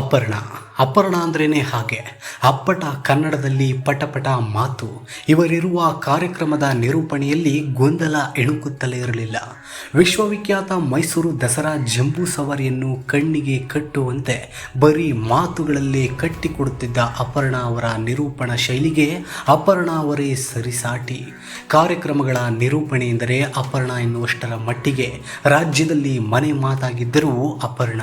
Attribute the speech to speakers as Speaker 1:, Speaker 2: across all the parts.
Speaker 1: ಅಪರ್ಣ. ಅಪರ್ಣ ಅಂದ್ರೇ ಹಾಗೆ. ಅಪ್ಪಟ ಕನ್ನಡದಲ್ಲಿ ಪಟಪಟ ಮಾತು. ಇವರಿರುವ ಕಾರ್ಯಕ್ರಮದ ನಿರೂಪಣೆಯಲ್ಲಿ ಗೊಂದಲ ಎಣುಕುತ್ತಲೇ ಇರಲಿಲ್ಲ. ವಿಶ್ವವಿಖ್ಯಾತ ಮೈಸೂರು ದಸರಾ ಜಂಬೂ ಸವಾರಿಯನ್ನು ಕಣ್ಣಿಗೆ ಕಟ್ಟುವಂತೆ ಬರೀ ಮಾತುಗಳಲ್ಲೇ ಕಟ್ಟಿಕೊಡುತ್ತಿದ್ದ ಅಪರ್ಣ ಅವರ ನಿರೂಪಣಾ ಶೈಲಿಗೆ ಅಪರ್ಣ ಅವರೇ ಸರಿಸಾಟಿ. ಕಾರ್ಯಕ್ರಮಗಳ ನಿರೂಪಣೆ ಎಂದರೆ ಅಪರ್ಣ ಎನ್ನುವಷ್ಟರ ಮಟ್ಟಿಗೆ ರಾಜ್ಯದಲ್ಲಿ ಮನೆ ಮಾತಾಗಿದ್ದರೂ ಅಪರ್ಣ.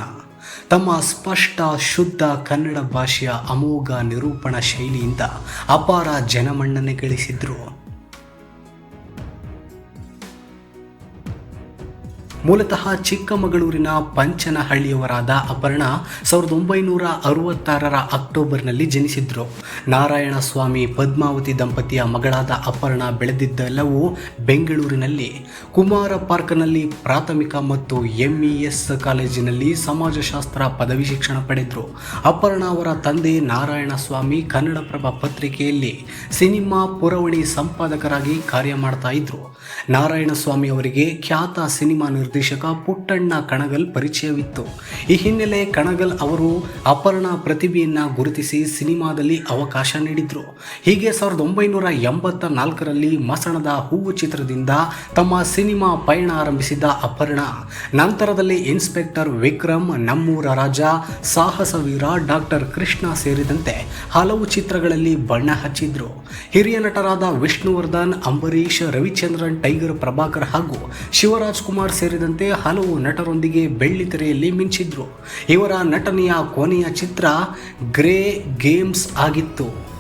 Speaker 1: ತಮ್ಮ ಸ್ಪಷ್ಟ ಶುದ್ಧ ಕನ್ನಡ ಭಾಷೆಯ ಅಮೋಘ ನಿರೂಪಣಾ ಶೈಲಿಯಿಂದ ಅಪಾರ ಜನಮನ್ನಣೆ ಗಳಿಸಿದ್ರು. ಮೂಲತಃ ಚಿಕ್ಕಮಗಳೂರಿನ ಪಂಚನಹಳ್ಳಿಯವರಾದ ಅಪರ್ಣ ಸಾವಿರದ ಒಂಬೈನೂರ ಅರವತ್ತಾರರ ಅಕ್ಟೋಬರ್ನಲ್ಲಿ ಜನಿಸಿದ್ರು. ನಾರಾಯಣ ಸ್ವಾಮಿ ಪದ್ಮಾವತಿ ದಂಪತಿಯ ಮಗಳಾದ ಅಪರ್ಣ ಬೆಳೆದಿದ್ದೆಲ್ಲವೂ ಬೆಂಗಳೂರಿನಲ್ಲಿ. ಕುಮಾರ ಪಾರ್ಕ್ನಲ್ಲಿ ಪ್ರಾಥಮಿಕ ಮತ್ತು ಎಂಇಎಸ್ ಕಾಲೇಜಿನಲ್ಲಿ ಸಮಾಜಶಾಸ್ತ್ರ ಪದವಿ ಶಿಕ್ಷಣ ಪಡೆದರು. ಅಪರ್ಣ ಅವರ ತಂದೆ ನಾರಾಯಣ ಸ್ವಾಮಿ ಕನ್ನಡಪ್ರಭ ಪತ್ರಿಕೆಯಲ್ಲಿ ಸಿನಿಮಾ ಪುರವಣಿ ಸಂಪಾದಕರಾಗಿ ಕಾರ್ಯ ಮಾಡ್ತಾ ಇದ್ರು. ನಾರಾಯಣ ಸ್ವಾಮಿ ಅವರಿಗೆ ಖ್ಯಾತ ಸಿನಿಮಾ ನಿರ್ದೇಶಕ ಪುಟ್ಟಣ್ಣ ಕಣಗಲ್ ಪರಿಚಯವಿತ್ತು. ಈ ಹಿನ್ನೆಲೆ ಕಣಗಲ್ ಅವರು ಅಪರ್ಣ ಪ್ರತಿಭೆಯನ್ನ ಗುರುತಿಸಿ ಸಿನಿಮಾದಲ್ಲಿ ಅವಕಾಶ ನೀಡಿದ್ರು. ಹೀಗೆ ಸಾವಿರದ ಒಂಬೈನೂರ ಎಂಬತ್ತ ನಾಲ್ಕರಲ್ಲಿ ಮಸಣದ ಹೂವು ಚಿತ್ರದಿಂದ ತಮ್ಮ ಸಿನಿಮಾ ಪಯಣ ಆರಂಭಿಸಿದ ಅಪರ್ಣ. ನಂತರದಲ್ಲಿ ಇನ್ಸ್ಪೆಕ್ಟರ್ ವಿಕ್ರಮ್, ನಮ್ಮೂರ ರಾಜ, ಸಾಹಸ ವೀರ, ಡಾಕ್ಟರ್ ಕೃಷ್ಣ ಸೇರಿದಂತೆ ಹಲವು ಚಿತ್ರಗಳಲ್ಲಿ ಬಣ್ಣ ಹಚ್ಚಿದ್ರು. ಹಿರಿಯ ನಟರಾದ ವಿಷ್ಣುವರ್ಧನ್ ಅಂಬರೀಶ್ ರವಿಚಂದ್ರನ್, ಟೈಗರ್ ಪ್ರಭಾಕರ್ ಹಾಗೂ ಶಿವರಾಜ್ ಕುಮಾರ್ ಸೇರಿದಂತೆ ಹಲವು ನಟರೊಂದಿಗೆ ಬೆಳ್ಳಿತೆರೆಯಲ್ಲಿ ಮಿಂಚಿದ್ರು. ಇವರ ನಟನೆಯ ಕೊನೆಯ ಚಿತ್ರ ಗ್ರೇ ಗೇಮ್ಸ್ ಆಗಿತ್ತು.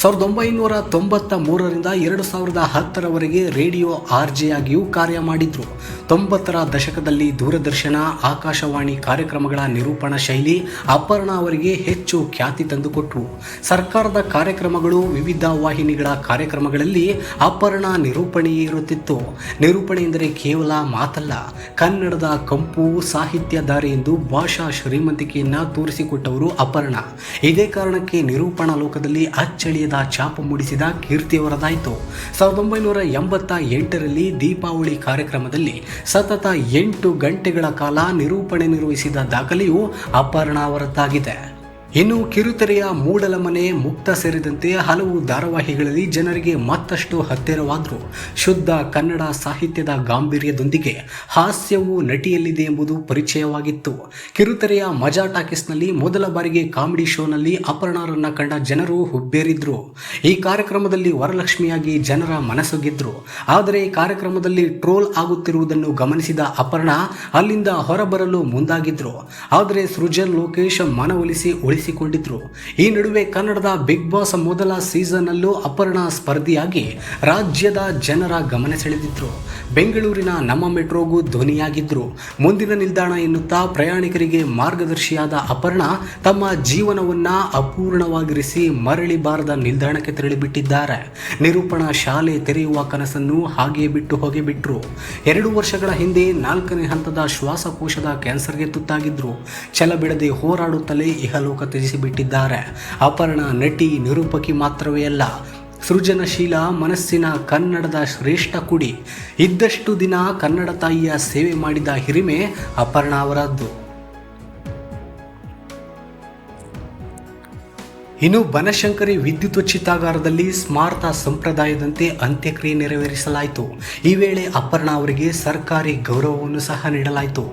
Speaker 1: ಸಾವಿರದ ಒಂಬೈನೂರ ತೊಂಬತ್ತ ಮೂರರಿಂದ ಎರಡು ಸಾವಿರದ ಹತ್ತರವರೆಗೆ ರೇಡಿಯೋ ಆರ್ ಜೆಯಾಗಿಯೂ ಕಾರ್ಯ ಮಾಡಿದ್ರು. ತೊಂಬತ್ತರ ದಶಕದಲ್ಲಿ ದೂರದರ್ಶನ, ಆಕಾಶವಾಣಿ ಕಾರ್ಯಕ್ರಮಗಳ ನಿರೂಪಣಾ ಶೈಲಿ ಅಪರ್ಣ ಅವರಿಗೆ ಹೆಚ್ಚು ಖ್ಯಾತಿ ತಂದುಕೊಟ್ರು. ಸರ್ಕಾರದ ಕಾರ್ಯಕ್ರಮಗಳು ವಿವಿಧ ವಾಹಿನಿಗಳ ಕಾರ್ಯಕ್ರಮಗಳಲ್ಲಿ ಅಪರ್ಣ ನಿರೂಪಣೆಯೇ ಇರುತ್ತಿತ್ತು. ನಿರೂಪಣೆ ಎಂದರೆ ಕೇವಲ ಮಾತಲ್ಲ, ಕನ್ನಡದ ಕಂಪು ಸಾಹಿತ್ಯ ದಾರಿ ಎಂದು ಭಾಷಾ ಶ್ರೀಮಂತಿಕೆಯನ್ನು ತೋರಿಸಿಕೊಟ್ಟವರು ಅಪರ್ಣ. ಇದೇ ಕಾರಣಕ್ಕೆ ನಿರೂಪಣಾ ಲೋಕದಲ್ಲಿ ಅಚ್ಚಳಿಯದ ಛಾಪು ಮೂಡಿಸಿದ ಕೀರ್ತಿಯವರದಾಯಿತು ಸಾವಿರದ ಒಂಬೈನೂರ ಎಂಬತ್ತ ಎಂಟರಲ್ಲಿ ದೀಪಾವಳಿ ಕಾರ್ಯಕ್ರಮದಲ್ಲಿ ಸತತ ಎಂಟು ಗಂಟೆಗಳ ಕಾಲ ನಿರೂಪಣೆ ನಿರ್ವಹಿಸಿದ ದಾಖಲೆಯು ಅಪರ್ಣ ಅವರದ್ದಾಗಿದೆ ಇನ್ನು ಕಿರುತೆರೆಯ ಮೂಡಲಮನೆ ಮುಕ್ತ ಸೇರಿದಂತೆ ಹಲವು ಧಾರಾವಾಹಿಗಳಲ್ಲಿ ಜನರಿಗೆ ಮತ್ತಷ್ಟು ಹತ್ತಿರವಾದರೂ ಶುದ್ಧ ಕನ್ನಡ ಸಾಹಿತ್ಯದ ಗಾಂಭೀರ್ಯದೊಂದಿಗೆ ಹಾಸ್ಯವು ನಟಿಯಲ್ಲಿದೆ ಎಂಬುದು ಪರಿಚಯವಾಗಿತ್ತು. ಕಿರುತೆರೆಯ ಮಜಾ ಟಾಕೀಸ್ನಲ್ಲಿ ಮೊದಲ ಬಾರಿಗೆ ಕಾಮಿಡಿ ಶೋನಲ್ಲಿ ಅಪರ್ಣರನ್ನ ಕಂಡ ಜನರು ಹುಬ್ಬೇರಿದ್ರು. ಈ ಕಾರ್ಯಕ್ರಮದಲ್ಲಿ ವರಲಕ್ಷ್ಮಿಯಾಗಿ ಜನರ ಮನಸ್ಸುಗಿದ್ರು ಆದರೆ ಕಾರ್ಯಕ್ರಮದಲ್ಲಿ ಟ್ರೋಲ್ ಆಗುತ್ತಿರುವುದನ್ನು ಗಮನಿಸಿದ ಅಪರ್ಣ ಅಲ್ಲಿಂದ ಹೊರಬರಲು ಮುಂದಾಗಿದ್ರು. ಆದರೆ ಸೃಜನ್ ಲೋಕೇಶ್ ಮನವೊಲಿಸಿ ಉಳಿಸಿಕೊಂಡಿದ್ರು. ಈ ನಡುವೆ ಕನ್ನಡದ ಬಿಗ್ ಬಾಸ್ ಮೊದಲ ಸೀಸನ್ ಅಲ್ಲೂ ಅಪರ್ಣ ಸ್ಪರ್ಧಿಯಾಗಿ ರಾಜ್ಯದ ಜನರ ಗಮನ ಸೆಳೆದಿದ್ರು. ಬೆಂಗಳೂರಿನ ನಮ್ಮ ಮೆಟ್ರೋಗೂ ಧ್ವನಿಯಾಗಿದ್ರು. ಮುಂದಿನ ನಿಲ್ದಾಣ ಎನ್ನುತ್ತಾ ಪ್ರಯಾಣಿಕರಿಗೆ ಮಾರ್ಗದರ್ಶಿಯಾದ ಅಪರ್ಣ ತಮ್ಮ ಜೀವನವನ್ನ ಅಪೂರ್ಣವಾಗಿರಿಸಿ ಮರಳಿ ಬಾರದ ನಿಲ್ದಾಣಕ್ಕೆ ತೆರಳಿಬಿಟ್ಟಿದ್ದಾರೆ. ನಿರೂಪಣಾ ಶಾಲೆ ತೆರೆಯುವ ಕನಸನ್ನು ಹಾಗೆಯೇ ಬಿಟ್ಟು ಹೋಗಿಬಿಟ್ರು ಎರಡು ವರ್ಷಗಳ ಹಿಂದೆ ನಾಲ್ಕನೇ ಹಂತದ ಶ್ವಾಸಕೋಶದ ಕ್ಯಾನ್ಸರ್ಗೆ ತುತ್ತಾಗಿದ್ರು. ಛಲ ಬಿಡದೆ ಹೋರಾಡುತ್ತಲೇ ಇಹಲೋಕ ತ್ಯಜಿಸಿಬಿಟ್ಟಿದ್ದಾರೆ ಅಪರ್ಣ ನಟಿ ನಿರೂಪಕಿ ಮಾತ್ರವೇ ಅಲ್ಲ, ಸೃಜನಶೀಲ ಮನಸ್ಸಿನ ಕನ್ನಡದ ಶ್ರೇಷ್ಠ ಕುಡಿ. ಇದ್ದಷ್ಟು ದಿನ ಕನ್ನಡ ತಾಯಿಯ ಸೇವೆ ಮಾಡಿದ ಹಿರಿಮೆ ಅಪರ್ಣ ಅವರದ್ದು. ಇನ್ನು ಬನಶಂಕರಿ ವಿದ್ಯುತ್ ಚಿತ್ತಾಗಾರದಲ್ಲಿ ಸ್ಮಾರತ ಸಂಪ್ರದಾಯದಂತೆ ಅಂತ್ಯಕ್ರಿಯೆ ನೆರವೇರಿಸಲಾಯಿತು. ಈ ವೇಳೆ ಅಪರ್ಣ ಅವರಿಗೆ ಸರ್ಕಾರಿ ಗೌರವವನ್ನು ಸಹ ನೀಡಲಾಯಿತು.